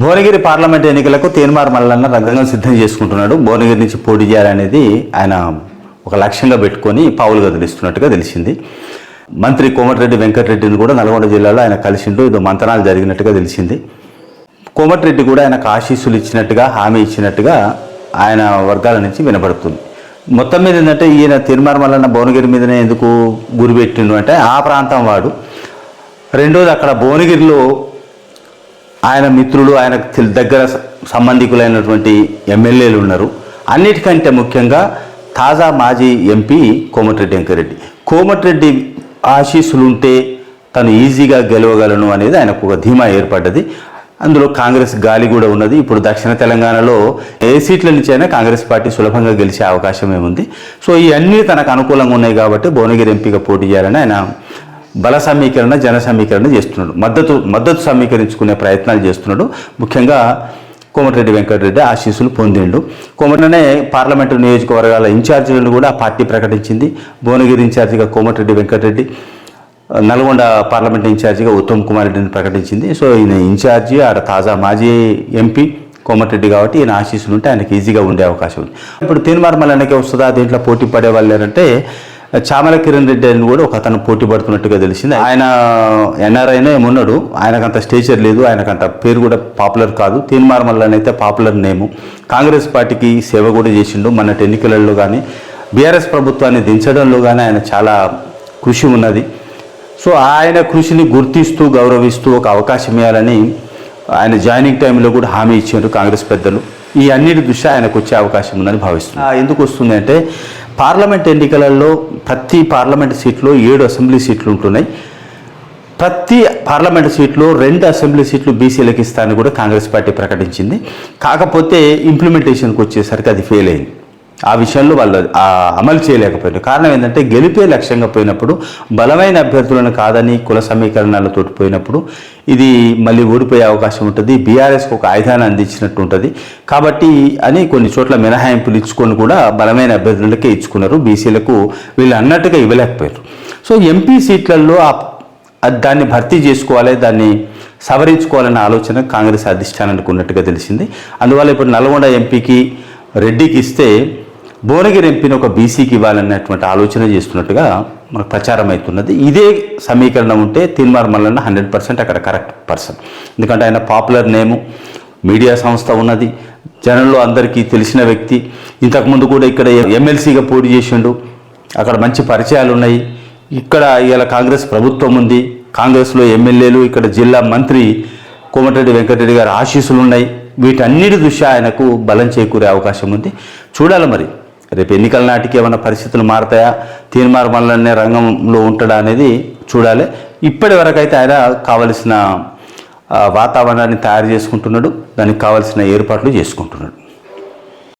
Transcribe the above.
Bhuvanagiri parliament ఎన్నికలకు తీన్మార్ మల్లన్న రంగంగా సిద్ధం చేసుకుంటున్నాడు. భువనగిరి నుంచి పోటీ చేయాలనేది ఆయన ఒక లక్ష్యంగా పెట్టుకొని పావులు తెలుస్తున్నట్టుగా తెలిసింది. మంత్రి కోమటిరెడ్డి వెంకటరెడ్డిని కూడా నల్గొండ జిల్లాలో ఆయన కలిసిండు. ఇది మంతనాలు జరిగినట్టుగా తెలిసింది. కోమటిరెడ్డి కూడా ఆయనకు ఆశీస్సులు ఇచ్చినట్టుగా హామీ ఇచ్చినట్టుగా ఆయన వర్గాల నుంచి వినబడుతుంది. మొత్తం మీద ఏంటంటే ఈయన తిరుమల మల్లన్న భువనగిరి మీదనే ఎందుకు గురిపెట్టిండు అంటే ఆ ప్రాంతం వాడు. రెండోది అక్కడ భువనగిరిలో ఆయన మిత్రులు ఆయనకు దగ్గర సంబంధికులైనటువంటి ఎమ్మెల్యేలు ఉన్నారు. అన్నిటికంటే ముఖ్యంగా తాజా మాజీ ఎంపీ కోమటిరెడ్డి వెంకరెడ్డి. కోమటిరెడ్డి ఆశీస్సులు ఉంటే తను ఈజీగా గెలవగలను అనేది ఆయనకు ఒక ధీమా ఏర్పడ్డది. అందులో కాంగ్రెస్ గాలి కూడా ఉన్నది. ఇప్పుడు దక్షిణ తెలంగాణలో ఏ సీట్ల నుంచైనా కాంగ్రెస్ పార్టీ సులభంగా గెలిచే అవకాశం ఏముంది? సో ఇవన్నీ తనకు అనుకూలంగా ఉన్నాయి కాబట్టి భువనగిరి ఎంపీగా పోటీ చేయాలని ఆయన బల సమీకరణ జన సమీకరణ చేస్తున్నాడు. మద్దతు మద్దతు సమీకరించుకునే ప్రయత్నాలు చేస్తున్నాడు. ముఖ్యంగా కోమటిరెడ్డి వెంకటరెడ్డి ఆశీస్సులు పొందిండు. కోమటినే పార్లమెంటు నియోజకవర్గాల ఇన్ఛార్జీలను కూడా పార్టీ ప్రకటించింది. భువనగిరి ఇన్ఛార్జిగా కోమటిరెడ్డి వెంకటరెడ్డి నల్గొండ పార్లమెంట్ ఇన్ఛార్జిగా ఉత్తమ్ కుమార్ రెడ్డిని ప్రకటించింది. సో ఈయన ఇన్ఛార్జి ఆడ తాజా మాజీ ఎంపీ కోమటిరెడ్డి కాబట్టి ఈయన ఆశీస్సులు ఉంటే ఆయనకి ఈజీగా ఉండే అవకాశం ఉంది. ఇప్పుడు తీర్మార్మల్ వెనకే వస్తుందా? దీంట్లో పోటీ పడే వాళ్ళు ఎవరంటే చామల కిరణ్ రెడ్డి అని కూడా ఒక అతను పోటీ పడుతున్నట్టుగా తెలిసింది. ఆయన ఎన్ఆర్ఐనే ఉన్నాడు ఆయనకంత స్టేచర్ లేదు ఆయనకంత పేరు కూడా పాపులర్ కాదు. తీన్మార్మల్ అయితే పాపులర్ నేము. కాంగ్రెస్ పార్టీకి సేవ కూడా చేసిండు. మొన్నటి ఎన్నికలలో కానీ బీఆర్ఎస్ ప్రభుత్వాన్ని దించడంలో కానీ ఆయన చాలా కృషి ఉన్నది. సో ఆయన కృషిని గుర్తిస్తూ గౌరవిస్తూ ఒక అవకాశం ఇవ్వాలని ఆయన జాయినింగ్ టైంలో కూడా హామీ ఇచ్చారు కాంగ్రెస్ పెద్దలు. ఈ అన్నిటి దృష్ట్యా ఆయనకు వచ్చే అవకాశం ఉందని భావిస్తున్నారు ఎందుకు వస్తుంది అంటే పార్లమెంట్ ఎన్నికలలో ప్రతి పార్లమెంట్ సీట్లో ఏడు అసెంబ్లీ సీట్లు ఉంటున్నాయి. ప్రతి పార్లమెంట్ సీట్లో రెండు అసెంబ్లీ సీట్లు బీసీలకు ఇస్తానని కూడా కాంగ్రెస్ పార్టీ ప్రకటించింది. కాకపోతే ఇంప్లిమెంటేషన్కి వచ్చేసరికి అది ఫెయిల్ అయింది. ఆ విషయంలో వాళ్ళు అమలు చేయలేకపోయారు. కారణం ఏంటంటే గెలిపే లక్ష్యంగా పోయినప్పుడు బలమైన అభ్యర్థులను కాదని కుల సమీకరణాలతో పోయినప్పుడు ఇది మళ్ళీ ఓడిపోయే అవకాశం ఉంటుంది. బీఆర్ఎస్కి ఒక ఆయుధాన్ని అందించినట్టు ఉంటుంది. కాబట్టి అని కొన్ని చోట్ల మినహాయింపులు ఇచ్చుకొని కూడా బలమైన అభ్యర్థులకే ఇచ్చుకున్నారు. బీసీలకు వీళ్ళు అన్నట్టుగా ఇవ్వలేకపోయారు. సో ఎంపీ సీట్లలో ఆ దాన్ని భర్తీ చేసుకోవాలి దాన్ని సవరించుకోవాలన్న ఆలోచన కాంగ్రెస్ అధిష్టానానికి ఉన్నట్టుగా తెలిసింది. అందువల్ల ఇప్పుడు నల్గొండ ఎంపీకి రెడ్డికి ఇస్తే భువనగిరి ఎంపీని ఒక బీసీకి ఇవ్వాలన్నటువంటి ఆలోచన చేస్తున్నట్టుగా మనకు ప్రచారం అవుతున్నది. ఇదే సమీకరణ ఉంటే తిన్మార్ మల్లన్న హండ్రెడ్ పర్సెంట్ అక్కడ కరెక్ట్ పర్సన్. ఎందుకంటే ఆయన పాపులర్ నేము మీడియా సంస్థ ఉన్నది. జనంలో అందరికీ తెలిసిన వ్యక్తి. ఇంతకుముందు కూడా ఇక్కడ ఎమ్మెల్సీగా పోటీ చేసిండు. అక్కడ మంచి పరిచయాలు ఉన్నాయి. ఇక్కడ ఇవాళ కాంగ్రెస్ ప్రభుత్వం ఉంది. కాంగ్రెస్లో ఎమ్మెల్యేలు ఇక్కడ జిల్లా మంత్రి కోమటిరెడ్డి వెంకటరెడ్డి గారి ఆశీస్సులు ఉన్నాయి. వీటన్నిటి దృష్ట్యా ఆయనకు బలం చేకూరే అవకాశం ఉంది. చూడాలి మరి. రేపు ఎన్నికల నాటికి ఏమైనా పరిస్థితులు మారతాయా? తీర్మార్ మల్లనే రంగంలో ఉంటాడా అనేది చూడాలి. ఇప్పటి వరకు అయితే ఆయన కావలసిన వాతావరణాన్ని తయారు చేసుకుంటున్నాడు. దానికి కావలసిన ఏర్పాట్లు చేసుకుంటున్నాడు.